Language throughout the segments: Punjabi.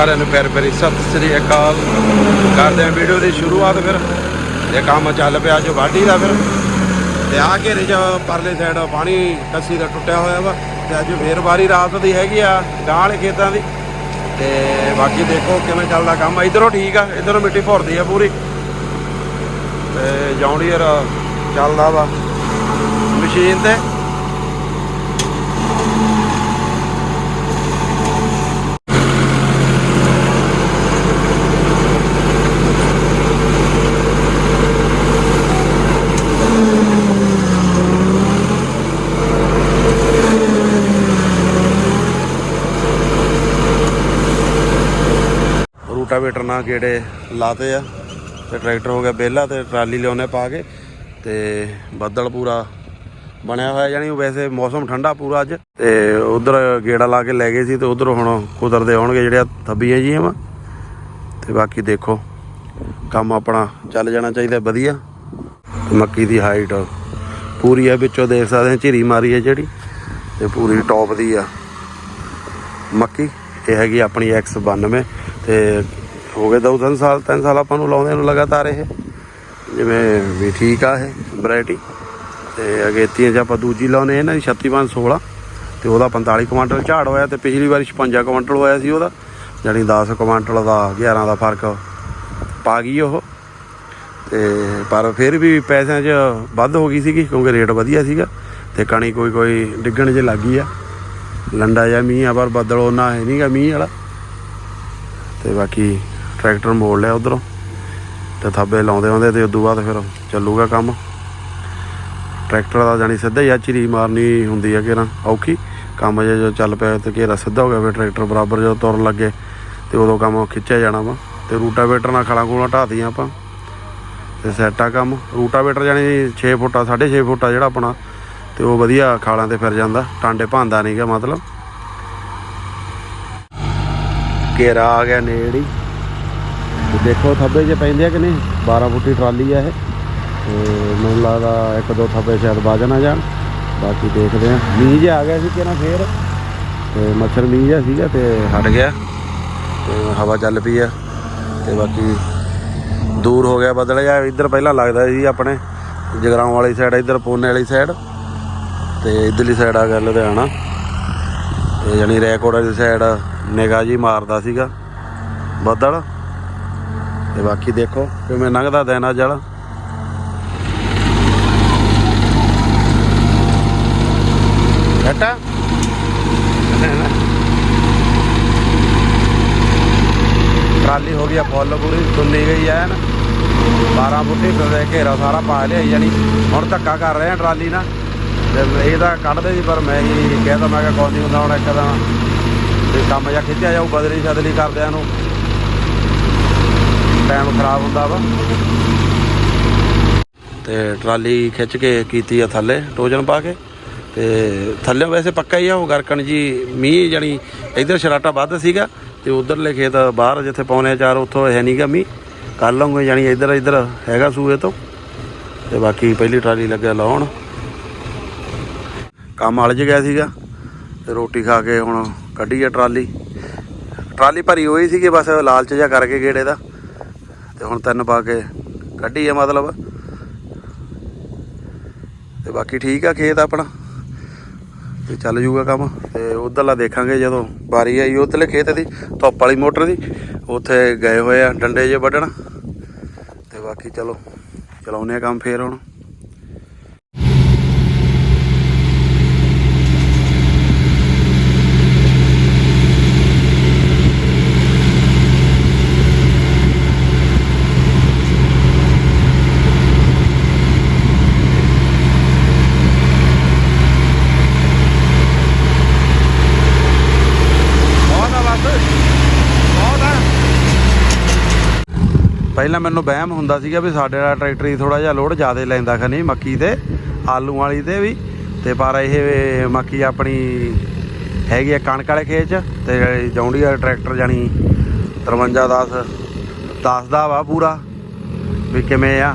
ਸਾਰਿਆਂ ਨੂੰ ਪਿਆਰ ਭਰੀ ਸਤਿ ਸ੍ਰੀ ਅਕਾਲ। ਕਰਦੇ ਹਾਂ ਵੀਡੀਓ ਦੀ ਸ਼ੁਰੂਆਤ ਫਿਰ। ਇਹ ਕੰਮ ਚੱਲ ਪਿਆ ਜੋ ਵਾਢੀ ਦਾ ਫਿਰ। ਤੇ ਆ ਘੇਰੇ ਚ ਪਰਲੇ ਸਾਈਡ ਪਾਣੀ ਕੱਸੀ ਦਾ ਟੁੱਟਿਆ ਹੋਇਆ ਵਾ। ਤੇ ਅੱਜ ਫੇਰ ਵਾਰੀ ਰਾਤ ਦੀ ਹੈਗੀ ਆ ਗਾਂ ਖੇਤਾਂ ਦੀ। ਤੇ ਬਾਕੀ ਦੇਖੋ ਕਿਵੇਂ ਚੱਲਦਾ ਕੰਮ। ਇਧਰੋਂ ਠੀਕ ਆ, ਇਧਰੋਂ ਮਿੱਟੀ ਭੁਰਦੀ ਆ ਪੂਰੀ। ਤੇ ਜੌਂਡੀਅਰ ਚੱਲਦਾ ਵਾ। ਮਸ਼ੀਨ ਤੇ ਰੂਟਾਵੇਟਰ ਨਾਲ ਗੇੜੇ ਲਾਤੇ ਆ ਤੇ ਟਰੈਕਟਰ ਹੋ ਗਿਆ ਬੇਲਾ ਤੇ ਟਰਾਲੀ ਲਿਆਉਨੇ ਪਾ ਕੇ ਤੇ ਬੱਦਲ ਪੂਰਾ ਬਣਿਆ ਹੋਇਆ, ਯਾਨੀ ਵੈਸੇ ਮੌਸਮ ਠੰਡਾ ਪੂਰਾ ਅੱਜ। ਤੇ ਉਧਰ ਗੇੜਾ ਲਾ ਕੇ ਲੈ ਗਏ ਸੀ ਤੇ ਉਧਰ ਹੁਣ ਕੁਦਰਦੇ ਆਉਣਗੇ ਜਿਹੜੇ ਥੱਬੀਆਂ ਜੀ ਵਾ। ਤੇ ਬਾਕੀ ਦੇਖੋ, ਕੰਮ ਆਪਣਾ ਚੱਲ ਜਾਣਾ ਚਾਹੀਦਾ, ਵਧੀਆ। ਮੱਕੀ ਦੀ ਹਾਈਟ ਪੂਰੀ ਆ, ਵਿੱਚੋਂ ਦੇਖ ਸਕਦੇ ਆ, ਝਿਰੀ ਮਾਰੀ ਆ ਜਿਹੜੀ। ਤੇ ਪੂਰੀ ਟੌਪ ਦੀ ਆ। ਮੱਕੀ, ਇਹ ਹੈਗੀ ਆਪਣੀ X92 ਤੇ ਹੋ ਗਏ ਦੋ ਤਿੰਨ ਸਾਲ ਤਿੰਨ ਸਾਲ ਆਪਾਂ ਨੂੰ ਲਾਉਂਦੇ ਨੂੰ ਲਗਾਤਾਰ ਇਹ। ਜਿਵੇਂ ਵੀ ਠੀਕ ਆ ਇਹ ਵੈਰਾਈਟੀ ਤੇ ਅਗੇਤੀਆਂ 'ਚ ਆਪਾਂ ਦੂਜੀ ਲਾਉਨੇ ਇਹਨਾਂ ਦੀ 3616 ਤੇ ਉਹਦਾ 45 ਕੁਇੰਟਲ ਝਾੜ ਹੋਇਆ ਤੇ ਪਿਛਲੀ ਵਾਰੀ 56 ਕੁਇੰਟਲ ਹੋਇਆ ਸੀ ਉਹਦਾ। ਜਾਣੀ 10 ਕੁਇੰਟਲ ਦਾ 11 ਦਾ ਫ਼ਰਕ ਪਾ ਗਈ ਉਹ। ਤੇ ਪਰ ਫਿਰ ਵੀ ਪੈਸਿਆਂ 'ਚ ਵੱਧ ਹੋ ਗਈ ਸੀਗੀ ਕਿਉਂਕਿ ਰੇਟ ਵਧੀਆ ਸੀਗਾ। ਤੇ ਕਣੀ ਕੋਈ ਕੋਈ ਡਿੱਗਣ 'ਚ ਲੱਗੀ ਆ। ਲੰਡਾ ਜਾਂ ਮੀਂਹ ਆ, ਪਰ ਬੱਦਲ ਉਹਨਾਂ ਹੈ ਨਹੀਂਗਾ ਮੀਂਹ ਵਾਲਾ। ਤੇ ਬਾਕੀ ਟਰੈਕਟਰ ਮੋੜ ਲਿਆ ਉਧਰੋਂ ਤੇ ਥੱਬੇ ਲਾਉਂਦੇ ਆਉਂਦੇ ਤੇ ਉਦੋਂ ਬਾਅਦ ਫਿਰ ਚੱਲੂਗਾ ਕੰਮ। ਟਰੈਕਟਰ ਦਾ ਜਾਨੀ ਸਿੱਧਾ ਹੀ ਆ, ਚਿਰੀ ਮਾਰਨੀ ਹੁੰਦੀ ਆ ਕਿਰਾਂ ਔਖੀ ਕੰਮ ਜੇ ਜੋ ਚੱਲ ਪਿਆ ਤੇ ਘੇਰਾ ਸਿੱਧਾ ਹੋ ਗਿਆ, ਫਿਰ ਟਰੈਕਟਰ ਬਰਾਬਰ ਜਦੋਂ ਤੁਰਨ ਲੱਗੇ ਤੇ ਉਦੋਂ ਕੰਮ ਖਿੱਚਿਆ ਜਾਣਾ ਵਾ। ਤੇ ਰੂਟਾਵੇਟਰ ਨਾਲ ਖਲਾਂ ਕੋਲਾਂ ਢਾਤੀਆਂ ਆਪਾਂ। ਤੇ ਸੈੱਟ ਆ ਕੰਮ। ਰੂਟਾਵੇਟਰ ਜਾਨੀ 6 ਫੁੱਟਾ 6.5 ਫੁੱਟਾ ਜਿਹੜਾ ਆਪਣਾ। ਤੇ ਉਹ ਵਧੀਆ ਖਾਲਾਂ ਤੇ ਫਿਰ ਜਾਂਦਾ। ਟਾਂਡੇ ਭਾਂਦਾ ਨਹੀਂਗਾ ਮਤਲਬ। ਘੇਰਾ ਆ ਗਿਆ ਨੇੜੀ ਦੇਖੋ ਥੱਬੇ 'ਚ ਪੈਂਦੇ ਆ ਕਿ ਨਹੀਂ? 12 ਫੁੱਟੀ ਟਰਾਲੀ ਆ ਇਹ। ਤੇ ਮੈਨੂੰ ਲੱਗਦਾ ਇੱਕ ਦੋ ਥੱਬੇ ਸ਼ਾਇਦ ਵੱਜ ਨਾ ਜਾਣ। ਬਾਕੀ ਦੇਖਦੇ ਆ। ਮੀਂਹ ਜਿਹਾ ਆ ਗਿਆ ਸੀ ਕਿ ਨਾ ਫੇਰ? ਤੇ ਮੱਛਰ ਮੀਂਹ ਜਿਹਾ ਸੀਗਾ ਤੇ ਹਟ ਗਿਆ। ਤੇ ਹਵਾ ਚੱਲ ਪਈ ਆ। ਤੇ ਬਾਕੀ ਦੂਰ ਹੋ ਗਿਆ ਬਦਲ ਜਾ ਇੱਧਰ ਪਹਿਲਾਂ ਲੱਗਦਾ ਸੀ ਆਪਣੇ ਜਗਰਾਉਂ ਵਾਲੀ ਸਾਈਡ ਇੱਧਰ ਪੂਨੇ ਵਾਲੀ ਸਾਈਡ ਤੇ ਇਧਰਲੀ ਸਾਈਡ ਆ ਗਿਆ ਲੁਧਿਆਣਾ। ਤੇ ਯਾਨੀ ਰੈਕੋਰਡ ਵਾਲੀ ਸਾਈਡ ਨਿਗਾਹ ਜੀ ਮਾਰਦਾ ਸੀਗਾ। ਬੱਦਲ। ਤੇ ਬਾਕੀ ਦੇਖੋ ਕਿਵੇਂ ਲੰਘਦਾ ਦਿਨ ਜਲ। ਘਟਾ ਟਰਾਲੀ ਹੋ ਗਈ ਆ ਫੁੱਲ ਪੂਰੀ, ਤੁੰਨੀ ਗਈ ਐ ਨਾ। 12 ਫੁੱਟੀ ਤੇ ਘੇਰਾ ਸਾਰਾ ਪਾ ਲਿਆ, ਯਾਨੀ ਹੁਣ ਧੱਕਾ ਕਰ ਰਹੇ ਆ ਟਰਾਲੀ ਨਾਲ। ਤੇ ਇਹ ਤਾਂ ਕੱਢਦੇ ਸੀ, ਪਰ ਮੈਂ ਹੀ ਕਹਿਦਾ ਮੈਂ ਕਿਹਾ ਕੋਈ ਨਹੀਂ ਹੁੰਦਾ, ਹੁਣ ਇੱਕ ਤਾਂ ਤੇ ਕੰਮ ਜਾਂ ਖਿੱਚਿਆ ਜਾਊ ਬਦਲੀ ਸਦਲੀ ਕਰਦਿਆਂ ਨੂੰ। ਟਾਈਮ ਖਰਾਬ ਹੁੰਦਾ ਵਾ। ਤੇ ਟਰਾਲੀ ਖਿੱਚ ਕੇ ਕੀਤੀ ਆ ਥੱਲੇ, ਟੋਜਨ ਪਾ ਕੇ। ਤੇ ਥੱਲੇ ਵੈਸੇ ਪੱਕਾ ਹੀ ਆ, ਉਹ ਗਰਕਣ ਜੀ ਮੀਂਹ ਜਾਨੀ ਇਧਰ ਸ਼ਰਾਟਾ ਵੱਧ ਸੀਗਾ, ਤੇ ਉਧਰਲੇ ਖੇਤ ਬਾਹਰ ਜਿੱਥੇ ਪਾਉਨੇ ਆ ਚਾਰ, ਉੱਥੋਂ ਹੈ ਨਹੀਂਗਾ ਮੀਂਹ। ਕੱਲ ਲਵਾਂਗੇ ਜਾਨੀ ਇਧਰ ਇਧਰ ਹੈਗਾ ਸੂਏ ਤੋਂ। ਤੇ ਬਾਕੀ ਪਹਿਲੀ ਟਰਾਲੀ ਲੱਗਿਆ ਲਾਉਣ। ਕੰਮ ਅਲਝ ਗਿਆ ਸੀਗਾ, ਤੇ ਰੋਟੀ ਖਾ ਕੇ ਹੁਣ ਕੱਢੀ ਆ ਟਰਾਲੀ। ਟਰਾਲੀ ਭਰੀ ਹੋਈ ਸੀਗੀ, ਬਸ ਲਾਲਚ ਜਿਹਾ ਕਰਕੇ ਗੇੜੇ ਦਾ। ਤੇ ਹੁਣ ਤਿੰਨ ਪਾ ਕੇ ਕੱਢੀ ਆ ਮਤਲਬ। ਤੇ ਬਾਕੀ ਠੀਕ ਆ ਖੇਤ ਆਪਣਾ। ਤੇ ਚੱਲ ਜੂਗਾ ਕੰਮ। ਤੇ ਉਧਰਲਾ ਦੇਖਾਂਗੇ ਜਦੋਂ ਵਾਰੀ ਆਈ ਉਧਰਲੇ ਖੇਤ ਦੀ, ਧੁੱਪ ਵਾਲੀ ਮੋਟਰ ਦੀ। ਉੱਥੇ ਗਏ ਹੋਏ ਆ ਡੰਡੇ ਜੇ ਵੱਢਣ। ਤੇ ਬਾਕੀ ਚਲੋ ਚਲਾਉਨੇ ਆ ਕੰਮ ਫੇਰ ਹੁਣ ਬਹੁਤ ਆ ਬਸ ਬਹੁਤ ਆ ਪਹਿਲਾਂ ਮੈਨੂੰ ਵਹਿਮ ਹੁੰਦਾ ਸੀਗਾ ਵੀ ਸਾਡੇ ਵਾਲਾ ਟਰੈਕਟਰ ਹੀ ਥੋੜਾ ਜਿਹਾ ਲੋਡ ਜ਼ਿਆਦਾ ਲੈਂਦਾ ਖਨੀ ਮੱਕੀ ਤੇ, ਆਲੂ ਵਾਲੀ ਤੇ ਵੀ। ਤੇ ਪਰ ਇਹ ਮੱਕੀ ਆਪਣੀ ਹੈਗੀ ਆ ਕਣਕ ਵਾਲੇ ਖੇਤ 'ਚ ਤੇ ਜੌਂਡੀ ਵਾਲਾ ਟਰੈਕਟਰ ਜਾਨੀ 53 10 ਦੱਸਦਾ ਵਾ ਪੂਰਾ ਵੀ ਕਿਵੇਂ ਆ।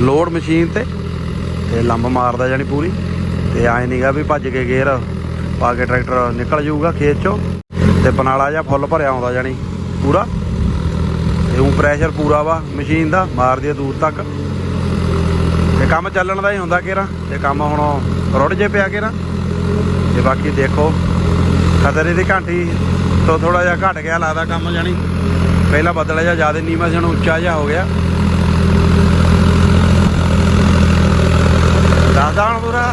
ਲੋਡ ਮਸ਼ੀਨ ਤੇ ਤੇ ਲੰਬ ਮਾਰਦਾ ਜਾਨੀ ਪੂਰੀ। ਤੇ ਐ ਨਹੀਂਗਾ ਵੀ ਭੱਜ ਕੇ ਗੇਰ ਪਾ ਕੇ ਟਰੈਕਟਰ ਨਿਕਲ ਜਾਊਗਾ ਖੇਤ ਚੋਂ। ਤੇ ਪਨਾਲਾ ਜਾਂ ਫੁੱਲ ਭਰਿਆ ਆਉਂਦਾ ਜਾਨੀ ਪੂਰਾ। ਤੇ ਉਹ ਪ੍ਰੈਸ਼ਰ ਪੂਰਾ ਵਾ ਮਸ਼ੀਨ ਦਾ, ਮਾਰਦੀ ਆ ਦੂਰ ਤੱਕ। ਤੇ ਕੰਮ ਚੱਲਣ ਦਾ ਹੀ ਹੁੰਦਾ ਕੇਰਾ। ਤੇ ਕੰਮ ਹੁਣ ਰੁੜ ਜੇ ਪਿਆ ਕੇਰਾ। ਤੇ ਬਾਕੀ ਦੇਖੋ, ਖਤਰੇ ਦੀ ਘੰਟੀ ਤੋਂ ਥੋੜਾ ਜਿਹਾ ਘਟ ਗਿਆ ਲੱਗਦਾ ਕੰਮ ਜਾਨੀ ਪਹਿਲਾਂ ਬੱਦਲ ਜਿਹਾ ਜ਼ਿਆਦਾ ਨੀਵਾਂ ਸੀ, ਹੁਣ ਉੱਚਾ ਜਿਹਾ ਹੋ ਗਿਆ। ਦੱਸਦਾ ਹੁਣ ਪੂਰਾ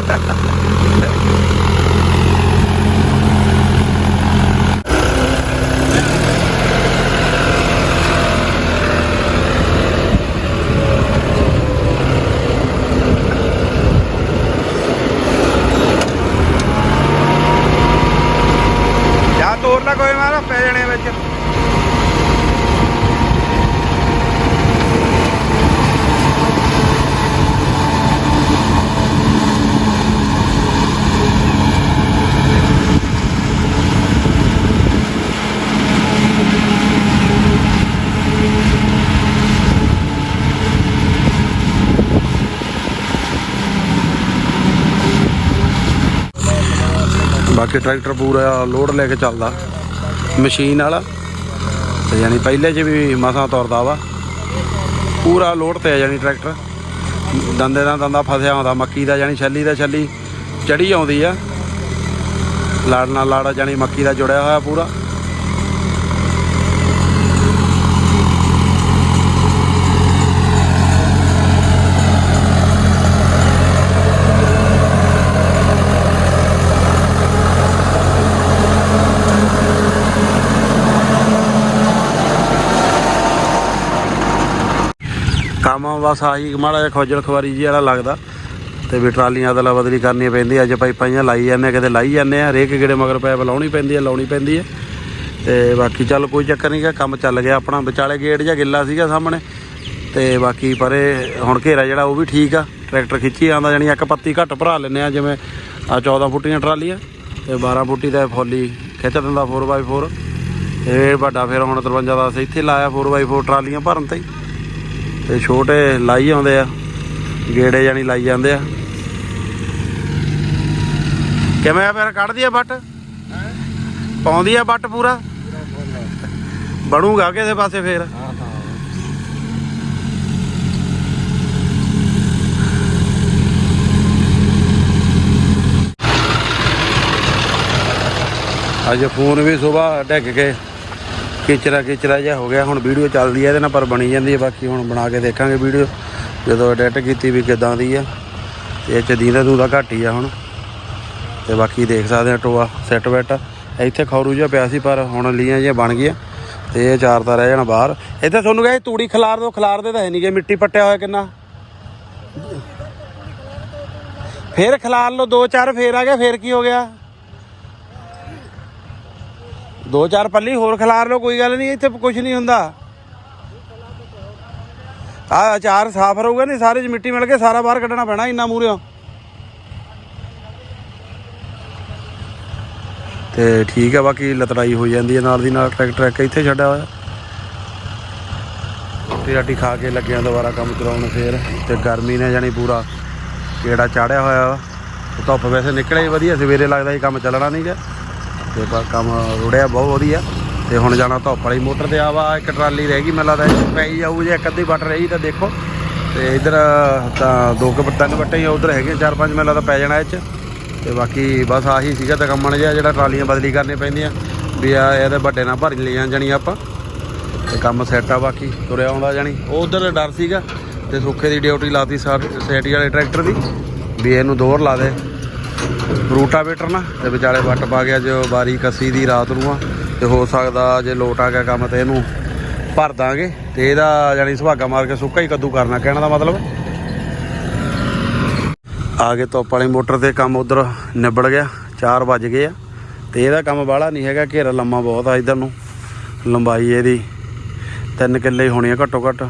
ਜਾ ਤੋਰ ਲਾ ਕੋਈ ਮਾਰਾ ਪੈ ਜਾਣੇ ਵਿੱਚ ਬਾਕੀ ਟਰੈਕਟਰ ਪੂਰਾ ਲੋਡ ਲੈ ਕੇ ਚੱਲਦਾ। ਮਸ਼ੀਨ ਵਾਲਾ। ਤੇ ਯਾਨੀ ਪਹਿਲੇ 'ਚ ਵੀ ਮਸਾਂ ਤੁਰਦਾ ਵਾ। ਪੂਰਾ ਲੋਡ ਤੇ ਆ ਯਾਨੀ ਟਰੈਕਟਰ। ਦੰਦੇ ਦਾ ਦੰਦਾ ਫਸਿਆ ਹੁੰਦਾ, ਮੱਕੀ ਦਾ ਯਾਨੀ ਛੱਲੀ ਦਾ ਛੱਲੀ ਚੜੀ ਆਉਂਦੀ ਆ। ਲਾੜ ਨਾਲ ਲਾੜਾ ਯਾਨੀ ਮੱਕੀ ਦਾ ਜੁੜਿਆ ਹੋਇਆ ਪੂਰਾ ਕੰਮ ਬਸ ਆਹੀ ਮਾੜਾ ਜਿਹਾ ਖੋਜਲ ਖਵਾਰੀ ਜੀ ਵਾਲਾ ਲੱਗਦਾ। ਤੇ ਵੀ ਟਰਾਲੀਆਂ ਅਦਲਾ ਬਦਲੀ ਕਰਨੀਆਂ ਪੈਂਦੀਆਂ ਅੱਜ ਪਾਈਪਾਂ ਜਿਹੀਆਂ ਲਾਈ ਜਾਂਦੇ ਆ, ਕਿਤੇ ਲਾਈ ਜਾਂਦੇ ਆ ਰੇਕ ਗੇੜੇ ਮਗਰ ਪੈਪ ਲਾਉਣੀ ਪੈਂਦੀ ਹੈ ਲਾਉਣੀ ਪੈਂਦੀ ਹੈ। ਤੇ ਬਾਕੀ ਚੱਲ ਕੋਈ ਚੱਕਰ ਨਹੀਂ ਗਾ ਕੰਮ ਚੱਲ ਗਿਆ ਆਪਣਾ ਵਿਚਾਲੇ ਗੇਟ ਜਿਹਾ ਗਿੱਲਾ ਸੀਗਾ ਸਾਹਮਣੇ। ਤੇ ਬਾਕੀ ਪਰੇ ਹੁਣ ਘੇਰਾ ਜਿਹੜਾ ਉਹ ਵੀ ਠੀਕ ਆ ਟਰੈਕਟਰ ਖਿੱਚੀ ਆਉਂਦਾ ਜਾਣੀ ਇੱਕ ਪੱਤੀ ਘੱਟ ਭਰਾ ਲੈਨੇ ਆ ਜਿਵੇਂ ਆ 14 ਫੁੱਟੀਆਂ ਟਰਾਲੀਆਂ ਤੇ 12 ਫੁੱਟੀ ਦਾ ਫੋਲੀ ਖਿੱਚ ਦਿੰਦਾ 4x4 ਇਹ ਵੱਡਾ ਫਿਰ ਹੁਣ 53 ਦਾ ਅਸੀਂ ਇੱਥੇ ਲਾਇਆ 4x4 ਟਰਾਲੀਆਂ ਭਰਨ ਤੇ ਹੀ। ਤੇ ਛੋਟੇ ਲਾਈ ਆਉਂਦੇ ਆ, ਗੇੜੇ ਜਾਨੀ ਲਾਈ ਜਾਂਦੇ ਆ। ਕਿਵੇਂ ਆ ਫਿਰ, ਕੱਢਦੀ ਆ ਬੱਟ ਪਾਉਂਦੀ ਆ ਬੱਟ ਪੂਰਾ? ਬਣੂਗਾ ਕਿਸੇ ਪਾਸੇ ਫੇਰ? ਅੱਜ ਫੋਨ ਵੀ ਸਵੇਰ ਡਿੱਗ ਕੇ ਕਿਚਰਾ ਕਿਚਰਾ ਜਿਹਾ ਹੋ ਗਿਆ, ਹੁਣ ਵੀਡੀਓ ਚੱਲਦੀ ਹੈ ਇਹਦੇ ਨਾਲ ਪਰ ਬਣੀ ਜਾਂਦੀ ਹੈ ਬਾਕੀ ਹੁਣ ਬਣਾ ਕੇ ਦੇਖਾਂਗੇ ਵੀਡੀਓ, ਜਦੋਂ ਐਡਿਟ ਕੀਤੀ ਵੀ ਕਿਦਾਂ ਦੀ ਆ। ਇਹ ਚ ਦੀਦਾ ਦੂਦਾ ਘੱਟ ਹੀ ਆ ਹੁਣ। ਤੇ ਬਾਕੀ ਦੇਖ ਸਕਦੇ ਆ ਟੋਆ ਸੈੱਟ ਬੈਟ ਇੱਥੇ ਖੌਰੂ ਜਿਹਾ ਪਿਆ ਸੀ, ਪਰ ਹੁਣ ਲੀਆਂ ਜਿਹੀਆਂ ਬਣ ਗਈਆਂ। ਤੇ ਇਹ ਚਾਰ ਤਾਂ ਰਹਿ ਜਾਣਾ ਬਾਹਰ। ਇੱਥੇ ਤੁਹਾਨੂੰ ਕਹੇ ਤੂੜੀ ਖਲਾਰ ਦੋ, ਖਿਲਾਰ ਦੇ ਤਾਂ ਹੈ ਨਹੀਂ ਗੇ, ਮਿੱਟੀ ਪੱਟਿਆ ਹੋਇਆ ਕਿੰਨਾ? ਫੇਰ ਖਿਲਾਰ ਲਓ, ਦੋ ਚਾਰ ਫੇਰ ਆ ਗਿਆ, ਫੇਰ ਕੀ ਹੋ ਗਿਆ? ਦੋ ਚਾਰ ਪੱਲੀ ਹੋਰ ਖਿਲਾਰ ਲਓ, ਕੋਈ ਗੱਲ ਨਹੀਂ, ਇੱਥੇ ਕੁਝ ਨਹੀਂ ਹੁੰਦਾ। ਆ ਅਚਾਰ ਸਾਫ਼ ਰਹੂਗਾ ਨਹੀਂ ਸਾਰੇ ਚ ਮਿੱਟੀ ਮਿਲ ਕੇ ਸਾਰਾ ਬਾਹਰ ਕੱਢਣਾ ਪੈਣਾ ਇੰਨਾ ਮੂਰਿਓ ਤੇ ਠੀਕ ਹੈ ਬਾਕੀ ਲਤੜਾਈ ਹੋ ਜਾਂਦੀ ਹੈ ਨਾਲ ਦੀ ਨਾਲ ਟਰੈਕਟਰ ਇੱਕ ਇੱਥੇ ਛੱਡਿਆ ਹੋਇਆ। ਰੋਟੀ ਰਾਟੀ ਖਾ ਕੇ ਲੱਗਿਆ ਦੁਬਾਰਾ ਕੰਮ ਚਲਾਉਣ ਫੇਰ, ਤੇ ਗਰਮੀ ਨੇ ਜਾਨੀ ਪੂਰਾ ਕਿਹੜਾ ਚਾੜਿਆ ਹੋਇਆ ਵਾ। ਧੁੱਪ ਵੈਸੇ ਨਿਕਲੇ ਵਧੀਆ, ਸਵੇਰੇ ਲੱਗਦਾ ਸੀ ਕੰਮ ਚੱਲਣਾ ਨਹੀਂ ਗਿਆ ਤੇ ਪਰ ਕੰਮ ਰੁੜਿਆ ਬਹੁਤ ਵਧੀਆ। ਤੇ ਹੁਣ ਜਾਣਾ ਧੁੱਪ ਵਾਲੀ ਮੋਟਰ ਤੇ ਆਵਾ ਇੱਕ ਟਰਾਲੀ ਰਹਿ ਗਈ, ਮੈਨੂੰ ਲੱਗਦਾ ਇਹ ਪਈ ਜਾਊ, ਜੇ ਇੱਕ ਅੱਧੀ ਵੱਟ ਰਹੀ ਤਾਂ ਦੇਖੋ। ਤੇ ਇਧਰ ਤਾਂ ਦੋ ਕੁ ਤਿੰਨ ਵੱਟੇ ਹੀ ਉਧਰ ਹੈਗੇ, ਚਾਰ ਪੰਜ ਮੈਨੂੰ ਲੱਗਦਾ ਪੈ ਜਾਣਾ ਇਹ ਚ ਤੇ ਬਾਕੀ ਬਸ ਆਹੀ ਸੀਗਾ ਤਾਂ ਕੰਮਣ ਜਿਹਾ ਜਿਹੜਾ ਟਰਾਲੀਆਂ ਬਦਲੀ ਕਰਨੀਆਂ ਪੈਂਦੀਆਂ। ਵੀ ਆ, ਇਹਦੇ ਵੱਡੇ ਨਾਲ ਭਰ ਲਈਆਂ ਜਾਣੀ ਆਪਾਂ। ਤੇ ਕੰਮ ਸੈੱਟ ਆ ਬਾਕੀ, ਤੁਰਿਆ ਆਉਂਦਾ ਜਾਣੀ। ਉਹ ਉਧਰ ਡਰ ਸੀਗਾ, ਤੇ ਸੁੱਖੇ ਦੀ ਡਿਊਟੀ ਲਾਤੀ ਸੈਟੀ ਵਾਲੇ ਟਰੈਕਟਰ ਦੀ। ਵੀ ਇਹਨੂੰ ਦੋਹਰ ਲਾ ਦੇ। ਰੂਟਾਵੇਟਰ ਨਾ, ਤੇ ਵਿਚਾਲੇ ਵੱਟ ਪਾ ਗਿਆ ਜੋ ਬਾਰੀ ਕੱਸੀ ਦੀ ਰਾਤ ਨੂੰ ਆ, ਤੇ ਹੋ ਸਕਦਾ ਜੇ ਲੋਟ ਆ ਗਿਆ ਕੰਮ ਤੇ ਇਹਨੂੰ ਭਰ ਦਾਂਗੇ, ਤੇ ਇਹਦਾ ਜਾਨੀ ਸੁਹਾਗਾ ਮਾਰ ਕੇ ਸੁੱਕਾ ਹੀ ਕੱਦੂ ਕਰਨਾ, ਕਹਿਣ ਦਾ ਮਤਲਬ? ਆ ਗਏ ਧੁੱਪ ਵਾਲੀ ਮੋਟਰ ਤੇ ਕੰਮ ਉਧਰ ਨਿਬੜ ਗਿਆ 4 ਵੱਜ ਗਏ ਆ, ਤੇ ਇਹਦਾ ਕੰਮ ਬਾਹਲਾ ਨਹੀਂ ਹੈਗਾ, ਘੇਰਾ ਲੰਮਾ ਬਹੁਤ ਆ ਇਧਰ ਨੂੰ, ਲੰਬਾਈ ਇਹਦੀ 3 ਕਿੱਲੇ ਹੋਣੀ ਆ ਘੱਟੋ ਘੱਟ,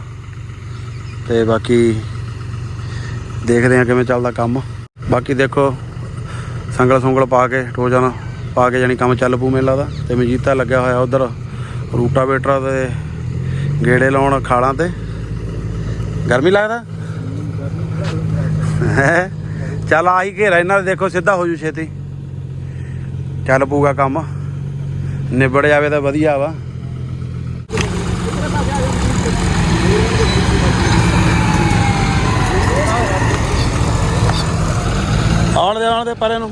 ਤੇ ਬਾਕੀ ਦੇਖਦੇ ਆ ਕਿਵੇਂ ਚੱਲਦਾ ਕੰਮ। ਬਾਕੀ ਦੇਖੋ ਸੰਗਲ ਸੰਗਲ ਪਾ ਕੇ ਟੋਜਨ ਪਾ ਕੇ ਜਾਨੀ ਕੰਮ ਚੱਲ ਪੂ ਮੈਨੂੰ ਲੱਗਦਾ ਤੇ ਮਜੀਤਾ ਲੱਗਿਆ ਹੋਇਆ ਉਧਰ ਰੂਟਾਵੇਟਰ ਤੇ ਗੇੜੇ ਲਾਉਣ ਖਾਲਾਂ ਤੇ। ਗਰਮੀ ਲੱਗਦਾ? ਹੈ? ਚੱਲ ਆਹੀ ਘੇਰਾ ਇਹਨਾਂ ਦਾ ਦੇਖੋ, ਸਿੱਧਾ ਹੋ ਜੂ ਛੇਤੀ। ਚੱਲ ਪੂਗਾ ਕੰਮ। ਨਿਬੜ ਜਾਵੇ ਤਾਂ ਵਧੀਆ ਵਾ। ਆਉਣ ਦੇ ਆਉਣ ਦੇ ਪਰੇ ਨੂੰ।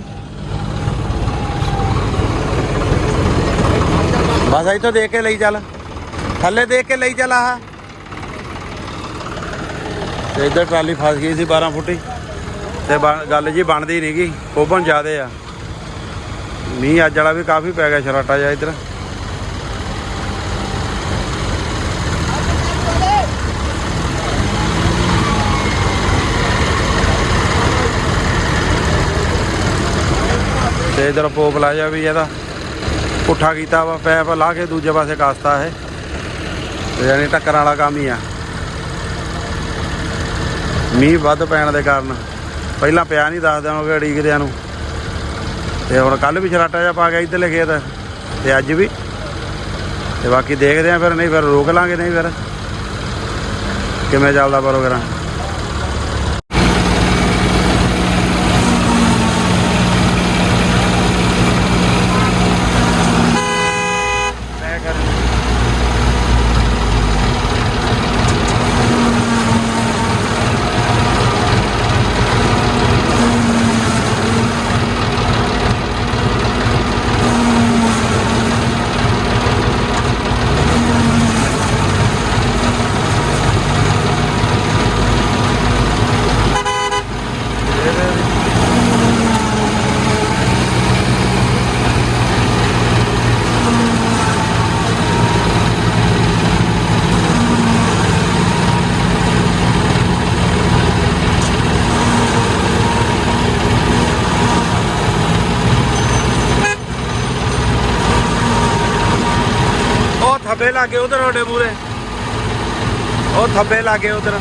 ਬਸ ਇੱਥੋਂ ਦੇਖ ਕੇ ਲਈ ਚੱਲ। ਥੱਲੇ ਦੇਖ ਕੇ ਲਈ ਚੱਲ ਆਹ। ਤੇ ਇੱਧਰ ਟਰਾਲੀ ਫਸ ਗਈ ਸੀ 12 ਫੁੱਟੀ। ਤੇ ਗੱਲ ਜੀ ਬਣਦੀ ਨਹੀਂਗੀ ਕੋਬਨ ਜ਼ਿਆਦੇ ਆ। ਮੀਂਹ ਅੱਜ ਵਾਲਾ ਵੀ ਕਾਫੀ ਪੈ ਗਿਆ, ਸ਼ਰਾਟਾ ਜਿਹਾ ਇੱਧਰ। ਤੇ ਇਧਰ ਪੋਪ ਲਾਇਆ ਵੀ ਇਹਦਾ ਪੁੱਠਾ ਕੀਤਾ ਵਾ, ਪੈਪ ਲਾ ਕੇ ਦੂਜੇ ਪਾਸੇ ਕਾਸਤਾ ਇਹ। ਤੇ ਯਾਨੀ ਟੱਕਰ ਵਾਲਾ ਕੰਮ ਹੀ ਆ। ਮੀਂਹ ਵੱਧ ਪੈਣ ਦੇ ਕਾਰਨ। ਪਹਿਲਾਂ ਪਿਆ ਨਹੀਂ ਦੱਸ ਦਿਆਂਗੇ ਅੜੀਕਦਿਆਂ ਨੂੰ। ਤੇ ਹੁਣ ਕੱਲ ਵੀ ਛਰਾਟਾ ਜਿਹਾ ਪਾ ਗਿਆ ਇੱਧਰਲੇ ਖੇਤ। ਤੇ ਅੱਜ ਵੀ। ਤੇ ਬਾਕੀ ਦੇਖਦੇ ਆਂ ਫਿਰ, ਨਹੀਂ ਫਿਰ ਰੋਕ ਲਾਂਗੇ, ਨਹੀਂ ਫਿਰ। ਕਿਵੇਂ ਚੱਲਦਾ ਪ੍ਰੋਗਰਾਮ ਮੈਂ ਕਰ ਉਹ ਥੱਬੇ ਲਾਗੇ ਉਧਰ ਤੁਹਾਡੇ ਮੂਰੇ ਉਹ ਥੱਬੇ ਲਾਗੇ ਉਧਰ।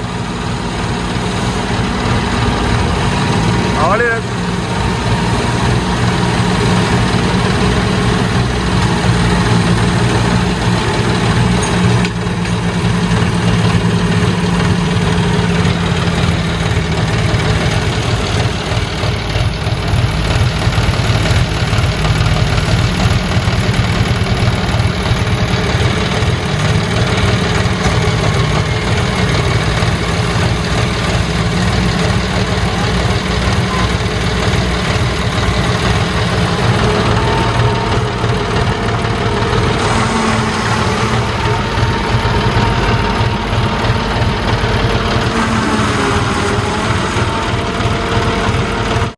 ਹੌਲੀ